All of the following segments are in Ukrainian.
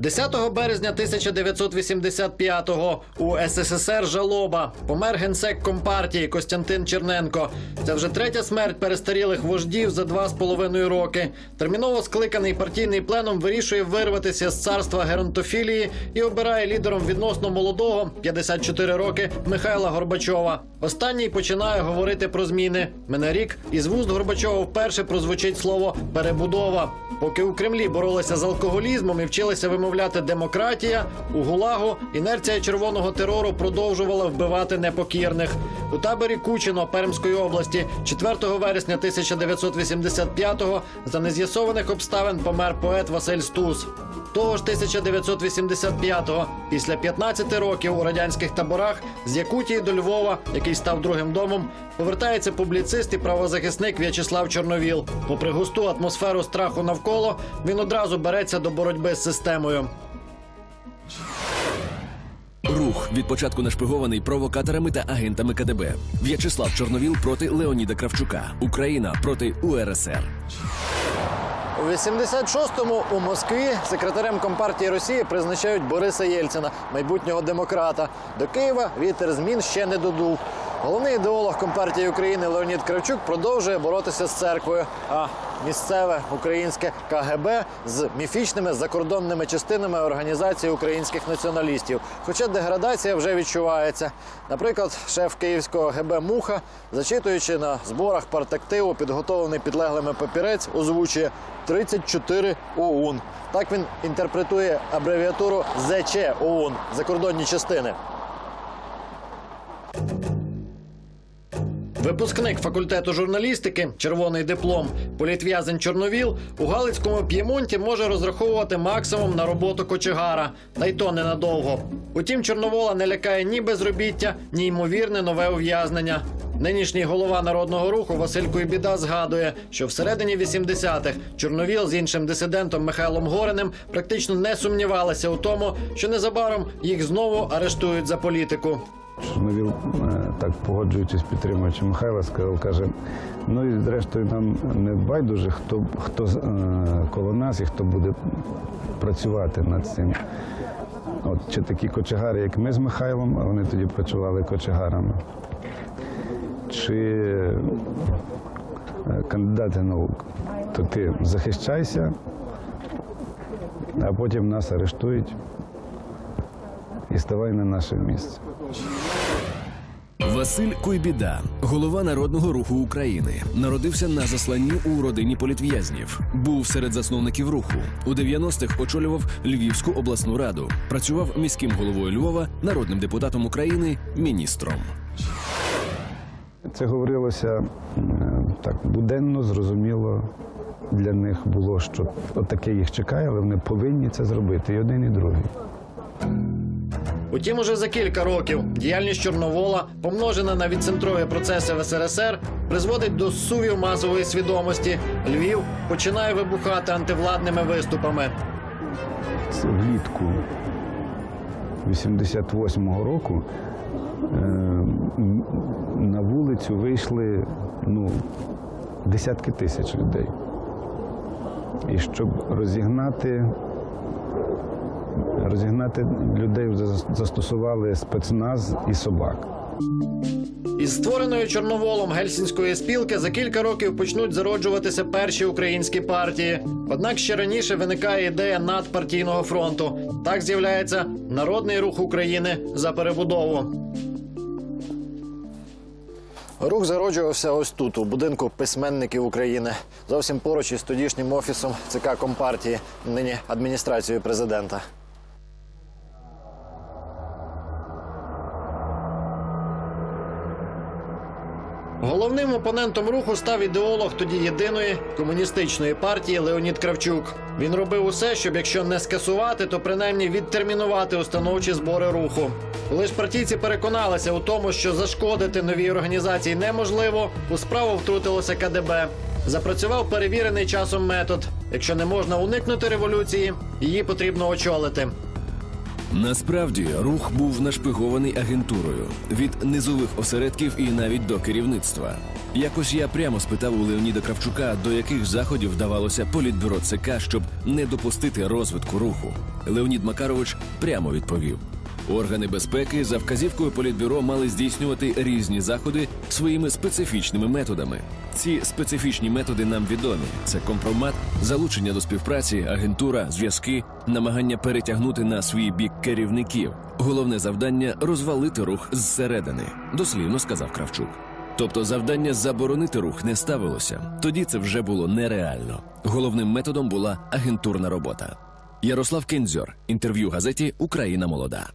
10 березня 1985-го у СССР жалоба помер генсек компартії Костянтин Черненко. Це вже третя смерть перестарілих вождів за два з половиною роки. Терміново скликаний партійний пленум вирішує вирватися з царства геронтофілії і обирає лідером відносно молодого 54 роки Михайла Горбачова. Останній починає говорити про зміни. Мене рік із вуст Горбачова вперше прозвучить слово перебудова. Поки у Кремлі боролися з алкоголізмом і вчилися вимовляти демократія, у Гулагу інерція червоного терору продовжувала вбивати непокірних. У таборі Кучино Пермської області 4 вересня 1985-го за нез'ясованих обставин помер поет Василь Стус. Того ж 1985-го, після 15 років у радянських таборах з Якутії до Львова, який став другим домом, повертається публіцист і правозахисник В'ячеслав Чорновіл. Попри густу атмосферу страху навколо, він одразу береться до боротьби з системою. Рух від початку нашпигований провокаторами та агентами КДБ. В'ячеслав Чорновіл проти Леоніда Кравчука. Україна проти УРСР. У 86-му у Москві секретарем компартії Росії призначають Бориса Єльцина, майбутнього демократа. До Києва вітер змін ще не додув. Головний ідеолог компартії України Леонід Кравчук продовжує боротися з церквою. А місцеве українське КГБ з міфічними закордонними частинами організації українських націоналістів. Хоча деградація вже відчувається. Наприклад, шеф київського ГБ Муха, зачитуючи на зборах партактиву, підготовлений підлеглими папірець, озвучує 34 ОУН. Так він інтерпретує абревіатуру ЗЧ ОУН закордонні частини. Випускник факультету журналістики, червоний диплом, політв'язень Чорновіл у Галицькому П'ємонті може розраховувати максимум на роботу кочегара, та й то ненадовго. Утім, Чорновола не лякає ні безробіття, ні ймовірне нове ув'язнення. Нинішній голова народного руху Василь Куйбіда згадує, що всередині 80-х Чорновіл з іншим дисидентом Михайлом Гориним практично не сумнівалися у тому, що незабаром їх знову арештують за політику. Чорновіл, е, так погоджуючись, підтримуючи Михайла, сказав, каже, ну і зрештою нам не байдуже, хто, хто е, коло нас і хто буде працювати над цим. От, чи такі кочегари, як ми з Михайлом, а вони тоді працювали кочегарами. Чи е, кандидати наук, то ти захищайся, а потім нас арештують і ставай на наше місце. Василь Куйбіда, голова народного руху України, народився на засланні у родині політв'язнів. Був серед засновників руху. У 90-х очолював Львівську обласну раду. Працював міським головою Львова, народним депутатом України, міністром. Це говорилося е, так буденно, зрозуміло. Для них було, що отаке їх чекає, але вони повинні це зробити, і один, і другий. Утім, уже за кілька років діяльність Чорновола, помножена на відцентрові процеси в СРСР, призводить до сувів масової свідомості. Львів починає вибухати антивладними виступами. Влітку 88-го року е, на вулицю вийшли ну, десятки тисяч людей. І щоб розігнати, розігнати людей зас- застосували спецназ і собак. Із створеною Чорноволом гельсінської спілки за кілька років почнуть зароджуватися перші українські партії. Однак ще раніше виникає ідея надпартійного фронту. Так з'являється Народний рух України за перебудову. Рух зароджувався ось тут, у будинку письменників України, зовсім поруч із тодішнім офісом ЦК Компартії, нині адміністрацією президента. Головним опонентом руху став ідеолог тоді єдиної комуністичної партії Леонід Кравчук. Він робив усе, щоб якщо не скасувати, то принаймні відтермінувати установчі збори руху. Коли ж партійці переконалися у тому, що зашкодити новій організації неможливо, у справу втрутилося КДБ. Запрацював перевірений часом метод. Якщо не можна уникнути революції, її потрібно очолити. Насправді рух був нашпигований агентурою від низових осередків і навіть до керівництва. Якось я прямо спитав у Леоніда Кравчука, до яких заходів вдавалося політбюро ЦК, щоб не допустити розвитку руху. Леонід Макарович прямо відповів: органи безпеки за вказівкою політбюро мали здійснювати різні заходи своїми специфічними методами. Ці специфічні методи нам відомі: це компромат, залучення до співпраці, агентура, зв'язки, намагання перетягнути на свій бік керівників. Головне завдання розвалити рух зсередини, дослівно сказав Кравчук. Тобто завдання заборонити рух не ставилося. Тоді це вже було нереально. Головним методом була агентурна робота. Ярослав Кензьор. Інтерв'ю газеті Україна молода.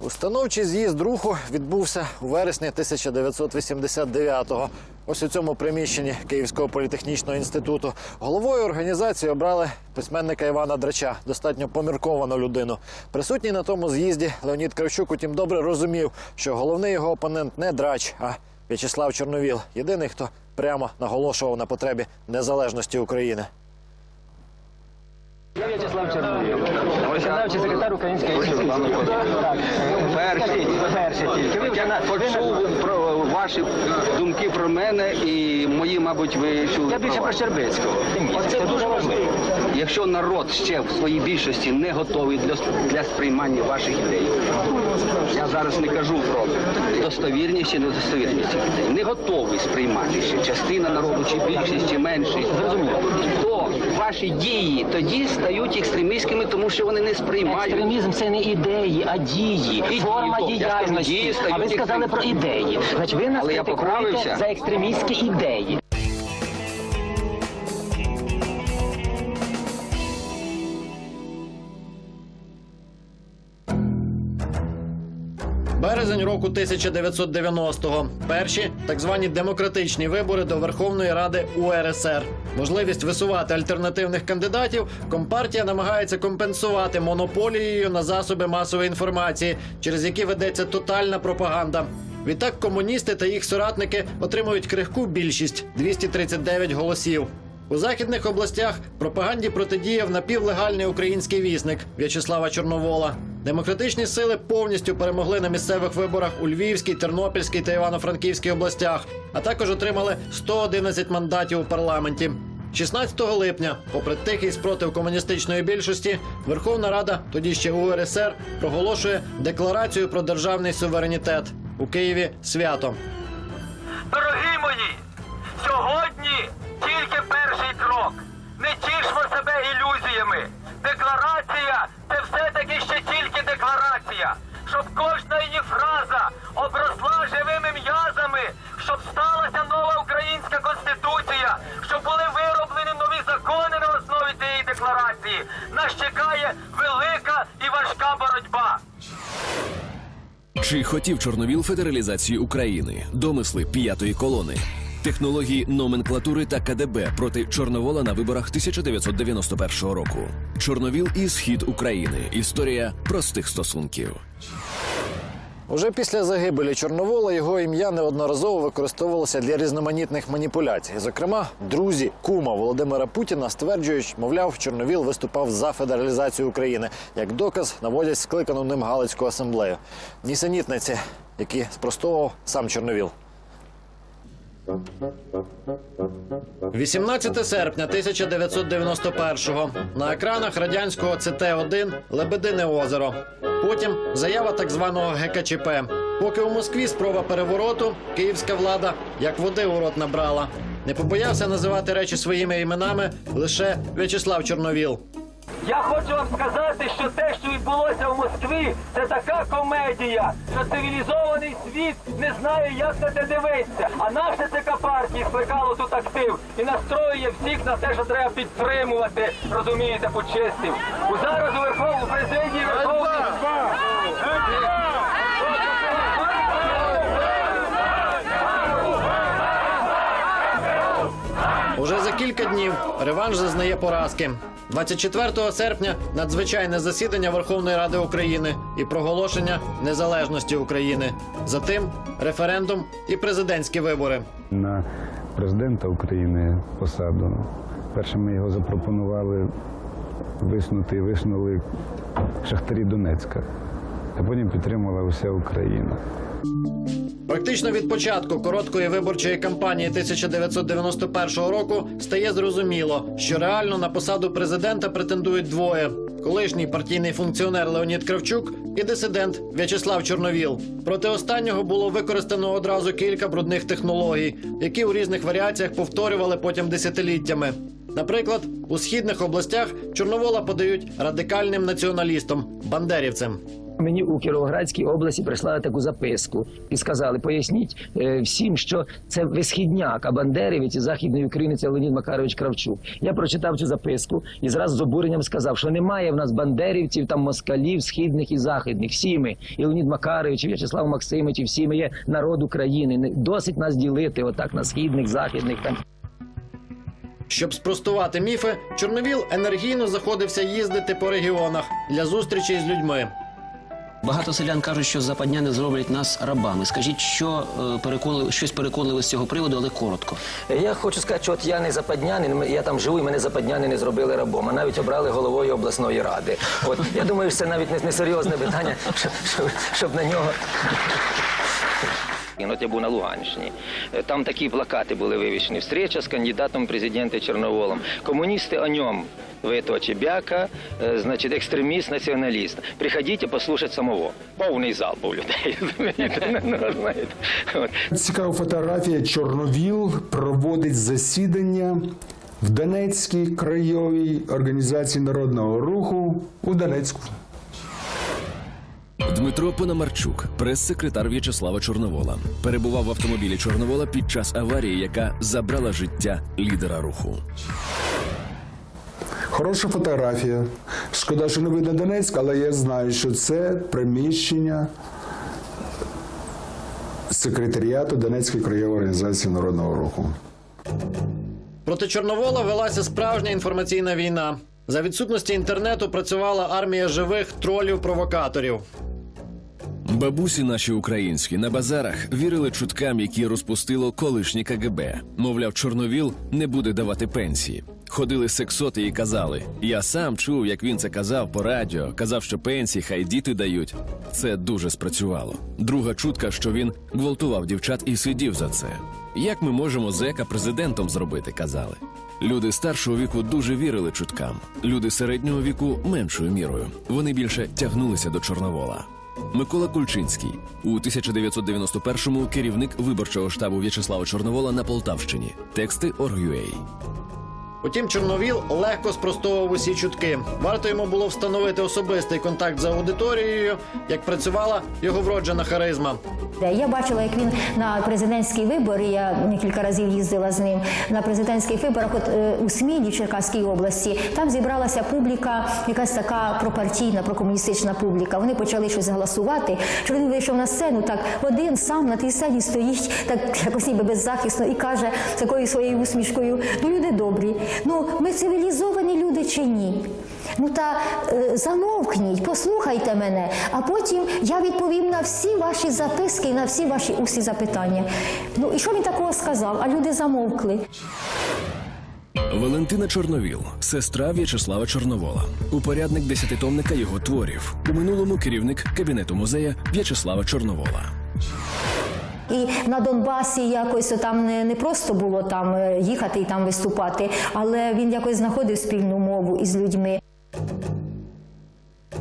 Установчий з'їзд руху відбувся у вересні 1989-го. Ось у цьому приміщенні Київського політехнічного інституту. Головою організації обрали письменника Івана Драча, достатньо помірковану людину. Присутній на тому з'їзді Леонід Кравчук, утім, добре розумів, що головний його опонент не драч, а В'ячеслав Чорновіл. Єдиний, хто прямо наголошував на потребі незалежності України. Я В'ячеслав Чорновіл, виконавчий секретар Української. Так, Перший. перший тільки. Ви вже на ви на- почув про ваші думки про мене і мої, мабуть, ви чули. Я більше про вас. Щербицького. Це дуже важливо. Якщо народ ще в своїй більшості не готовий для, для сприймання ваших ідей, я зараз не кажу про достовірність чи недостовірність цих ідей, не готовий сприймати ще частина народу, чи більшість, чи меншість, зрозуміло, то ваші дії тоді стають екстремістськими, тому що вони не сприймають. Екстремізм це не ідеї, а дії, І форма дії, діяльності. дії А ви сказали про ідеї. Значить, ви нас критикуєте за екстремістські ідеї. Березень року 1990-го. Перші так звані демократичні вибори до Верховної Ради УРСР. Можливість висувати альтернативних кандидатів компартія намагається компенсувати монополією на засоби масової інформації, через які ведеться тотальна пропаганда. Відтак комуністи та їх соратники отримують крихку більшість 239 голосів. У західних областях пропаганді протидіяв напівлегальний український вісник В'ячеслава Чорновола. Демократичні сили повністю перемогли на місцевих виборах у Львівській, Тернопільській та Івано-Франківській областях, а також отримали 111 мандатів у парламенті. 16 липня, попри тихий спротив комуністичної більшості, Верховна Рада, тоді ще УРСР, проголошує декларацію про державний суверенітет у Києві свято. Дорогі мої, сьогодні тільки перший крок. Не тішмо себе ілюзіями. Декларація це все-таки ще тільки декларація. Щоб кожна її фраза обросла живими м'язами, щоб сталася нова українська конституція, щоб були вироблені нові закони на основі цієї декларації. Нас чекає велика і важка боротьба. Чи хотів Чорновіл федералізації України, домисли п'ятої колони, технології номенклатури та КДБ проти Чорновола на виборах 1991 року? Чорновіл і схід України. Історія простих стосунків. Уже після загибелі Чорновола його ім'я неодноразово використовувалося для різноманітних маніпуляцій. Зокрема, друзі кума Володимира Путіна стверджують, мовляв, Чорновіл виступав за федералізацію України. Як доказ наводять скликану ним Галицьку асамблею. Нісенітниці, які спростовував сам Чорновіл. 18 серпня 1991-го. На екранах радянського ЦТ-1 Лебедине озеро. Потім заява так званого ГКЧП. Поки у Москві спроба перевороту, київська влада як води у рот набрала. Не побоявся називати речі своїми іменами лише В'ячеслав Чорновіл. Я хочу вам сказати, що те, що відбулося в Москві, це така комедія, що цивілізований світ не знає, як на це дивитися. А наша ЦК партії скликало тут актив і настроює всіх на те, що треба підтримувати, розумієте, почистив. У зараз у Верховному президії Верховної... Уже за кілька днів реванш зазнає поразки. 24 серпня надзвичайне засідання Верховної Ради України і проголошення незалежності України. Затим референдум і президентські вибори. на президента України посаду. Перше ми його запропонували виснути виснули шахтарі Донецька, а потім підтримала вся Україна. Практично від початку короткої виборчої кампанії 1991 року стає зрозуміло, що реально на посаду президента претендують двоє: колишній партійний функціонер Леонід Кравчук і дисидент В'ячеслав Чорновіл. Проти останнього було використано одразу кілька брудних технологій, які у різних варіаціях повторювали потім десятиліттями. Наприклад, у східних областях Чорновола подають радикальним націоналістам бандерівцем. Мені у Кіровоградській області прислали таку записку і сказали: поясніть е, всім, що це висхідняк, а Бандерівець Західної України це Леонід Макарович Кравчук. Я прочитав цю записку і зразу з обуренням сказав, що немає в нас бандерівців, там москалів, східних і західних. Всі ми, і Леонід Макарович, і В'ячеслав Максимович, і всі ми є народ України. Досить нас ділити отак на східних, західних там. Щоб спростувати міфи, Чорновіл енергійно заходився їздити по регіонах для зустрічей з людьми. Багато селян кажуть, що западняни зроблять нас рабами. Скажіть, що е, переконливо, щось переконливе з цього приводу, але коротко. Я хочу сказати, що от я не западнянин, я там живу, і мене западняни не зробили рабом, а навіть обрали головою обласної ради. От я думаю, що це навіть не, не серйозне питання, щоб, щоб на нього. От я був на Луганщині. Е, Там такі плакати були вивішені. Встреча з кандидатом в президенти Чорноволом. Комуністи о ньому. Ви то Чебяка, е, значить, екстреміст, націоналіст. Приходіть послухати самого. Повний зал був людей. Ну. От. Цікава фотографія. Чорновіл проводить засідання в Донецькій краєвій організації народного руху у Донецьку. Дмитро Пономарчук, прес-секретар В'ячеслава Чорновола, перебував в автомобілі Чорновола під час аварії, яка забрала життя лідера руху. Хороша фотографія. Шкода, що не видно Донецьк, але я знаю, що це приміщення секретаріату Донецької краєвої організації народного руху. Проти Чорновола велася справжня інформаційна війна. За відсутності інтернету працювала армія живих тролів-провокаторів. Бабусі наші українські на базарах вірили чуткам, які розпустило колишнє КГБ. Мовляв, Чорновіл не буде давати пенсії. Ходили сексоти і казали: я сам чув, як він це казав по радіо. Казав, що пенсії хай діти дають. Це дуже спрацювало. Друга чутка, що він гвалтував дівчат і сидів за це. Як ми можемо зека президентом зробити? казали. Люди старшого віку дуже вірили чуткам. Люди середнього віку меншою мірою. Вони більше тягнулися до Чорновола. Микола Кульчинський у 1991-му керівник виборчого штабу В'ячеслава Чорновола на Полтавщині. Тексти Орг.ua. Утім, Чорновіл легко спростовував усі чутки. Варто йому було встановити особистий контакт з аудиторією, як працювала його вроджена харизма. Я бачила, як він на президентські вибори. Я кілька разів їздила з ним на президентських виборах. От е, у Смілі, в Черкаській області, там зібралася публіка, якась така пропартійна, прокомуністична публіка. Вони почали щось голосувати. Він вийшов на сцену, так один сам на тій сцені стоїть, так якось ніби беззахисно, і каже такою своєю усмішкою: ну люди добрі, ну ми цивілізовані люди чи ні? Ну та е, замовкніть, послухайте мене, а потім я відповім на всі ваші записки на всі ваші усі запитання. Ну і що він такого сказав? А люди замовкли. Валентина Чорновіл, сестра В'ячеслава Чорновола, упорядник десятитомника його творів. У минулому керівник кабінету музея В'ячеслава Чорновола. І на Донбасі якось там не, не просто було там е, їхати і там виступати, але він якось знаходив спільну мову із людьми.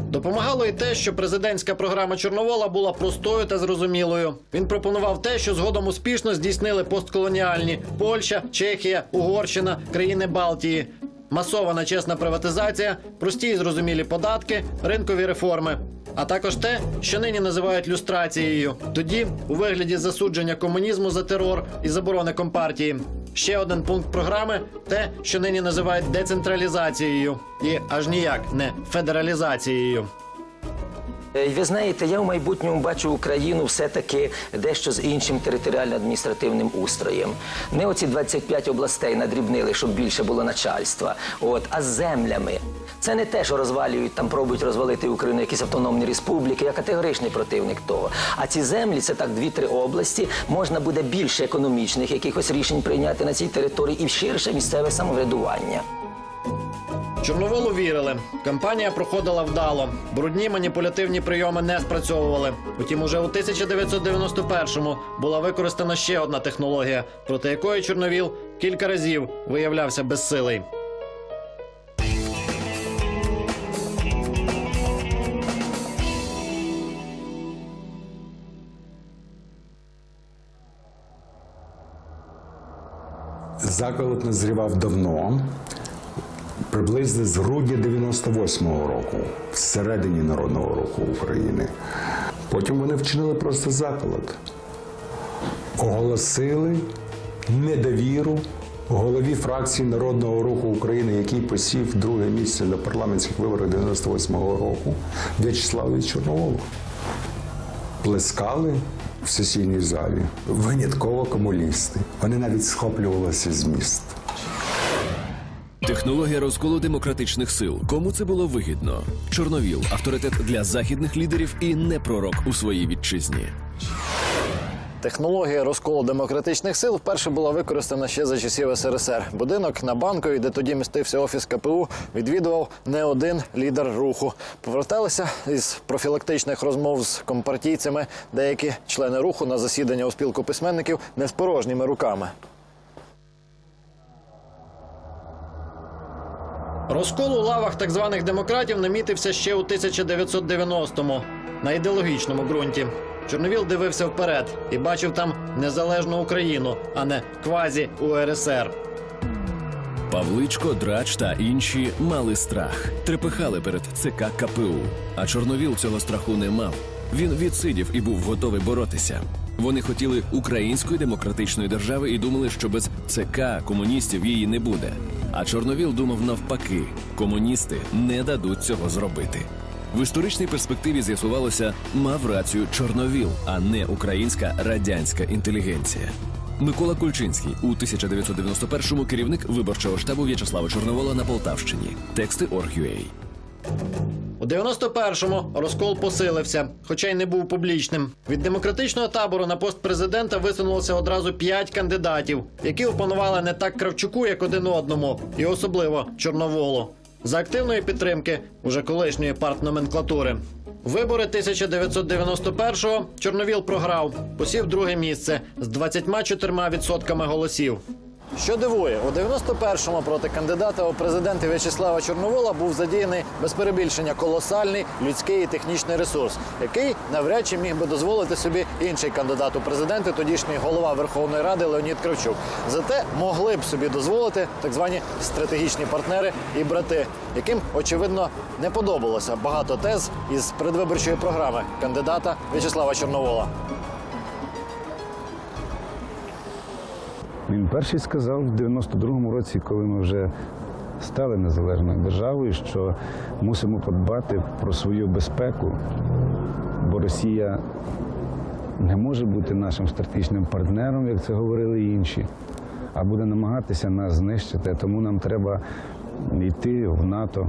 Допомагало і те, що президентська програма Чорновола була простою та зрозумілою. Він пропонував те, що згодом успішно здійснили постколоніальні Польща, Чехія, Угорщина, країни Балтії. Масована чесна приватизація, прості і зрозумілі податки, ринкові реформи. А також те, що нині називають люстрацією. Тоді у вигляді засудження комунізму за терор і заборони компартії. Ще один пункт програми те, що нині називають децентралізацією, і аж ніяк не федералізацією. Е, Ви знаєте, я в майбутньому бачу Україну все-таки дещо з іншим територіально-адміністративним устроєм. Не оці 25 областей надрібнили, щоб більше було начальства, от, а з землями. Це не те, що розвалюють, там пробують розвалити Україну якісь автономні республіки. Я категоричний противник того. А ці землі це так дві-три області. Можна буде більше економічних якихось рішень прийняти на цій території і ширше місцеве самоврядування. Чорноволу вірили. Кампанія проходила вдало. Брудні маніпулятивні прийоми не спрацьовували. Утім, уже у 1991-му була використана ще одна технологія, проти якої Чорновіл кілька разів виявлявся безсилий. Заколот назрівав давно приблизно з грудня 98-го року, всередині Народного руху України. Потім вони вчинили просто заколот. Оголосили недовіру голові фракції Народного руху України, який посів друге місце на парламентських виборах 98-го року, В'ячеславу Чорноволу. Плескали в сесійній залі винятково комуністи. Вони навіть схоплювалися з міст. Технологія розколу демократичних сил. Кому це було вигідно? Чорновіл авторитет для західних лідерів і не пророк у своїй вітчизні. Технологія розколу демократичних сил вперше була використана ще за часів СРСР. Будинок на банковій, де тоді містився офіс КПУ, відвідував не один лідер руху. Поверталися із профілактичних розмов з компартійцями деякі члени руху на засідання у спілку письменників не з порожніми руками. Розкол у лавах так званих демократів намітився ще у 1990-му на ідеологічному ґрунті. Чорновіл дивився вперед і бачив там незалежну Україну, а не квазі УРСР. Павличко, Драч та інші мали страх, трепехали перед ЦК КПУ. А Чорновіл цього страху не мав. Він відсидів і був готовий боротися. Вони хотіли української демократичної держави і думали, що без ЦК комуністів її не буде. А Чорновіл думав навпаки: комуністи не дадуть цього зробити. В історичній перспективі з'ясувалося, мав рацію Чорновіл, а не українська радянська інтелігенція. Микола Кульчинський у 1991-му керівник виборчого штабу В'ячеслава Чорновола на Полтавщині. Тексти Орг.ua. У 91-му розкол посилився, хоча й не був публічним. Від демократичного табору на пост президента висунулося одразу п'ять кандидатів, які опанували не так Кравчуку, як один одному, і особливо Чорноволу. За активної підтримки уже колишньої партноменклатури. Вибори 1991-го Чорновіл програв, посів друге місце з 24% голосів. Що дивує, у 91-му проти кандидата у президенти В'ячеслава Чорновола був задіяний без перебільшення колосальний людський і технічний ресурс, який навряд чи міг би дозволити собі інший кандидат у президенти, тодішній голова Верховної Ради Леонід Кравчук. Зате могли б собі дозволити так звані стратегічні партнери і брати, яким очевидно не подобалося багато тез із предвиборчої програми кандидата В'ячеслава Чорновола. Він перший сказав в 92-му році, коли ми вже стали незалежною державою, що мусимо подбати про свою безпеку, бо Росія не може бути нашим стратегічним партнером, як це говорили інші, а буде намагатися нас знищити. Тому нам треба йти в НАТО.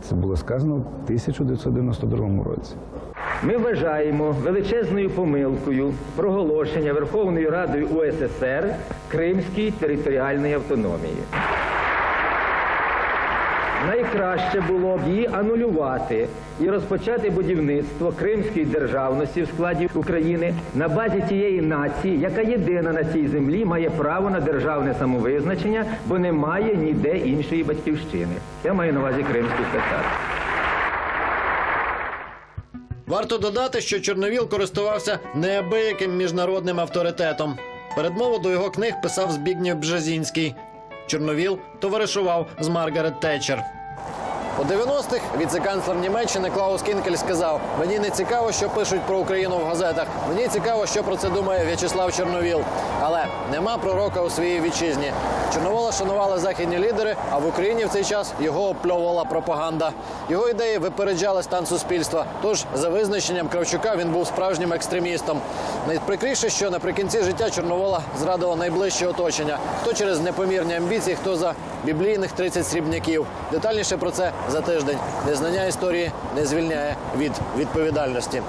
Це було сказано в 1992 році. Ми вважаємо величезною помилкою проголошення Верховною Радою УССР Кримської територіальної автономії. Найкраще було б її анулювати і розпочати будівництво Кримської державності в складі України на базі тієї нації, яка єдина на цій землі має право на державне самовизначення, бо немає ніде іншої батьківщини. Я маю на увазі Кримських татар. Варто додати, що Чорновіл користувався неабияким міжнародним авторитетом. Передмову до його книг писав Збігнєв Бжезінський. Чорновіл товаришував з Маргарет Тетчер. У 90-х віце-канцлер Німеччини Клаус Кінкель сказав: мені не цікаво, що пишуть про Україну в газетах. Мені цікаво, що про це думає В'ячеслав Чорновіл. Але нема пророка у своїй вітчизні. Чорновола шанували західні лідери, а в Україні в цей час його опльовувала пропаганда. Його ідеї випереджали стан суспільства. Тож, за визначенням Кравчука, він був справжнім екстремістом. Найприкріше, що наприкінці життя Чорновола зрадило найближче оточення. Хто через непомірні амбіції, хто за біблійних 30 срібняків. Детальніше про це за тиждень. Незнання історії не звільняє від відповідальності.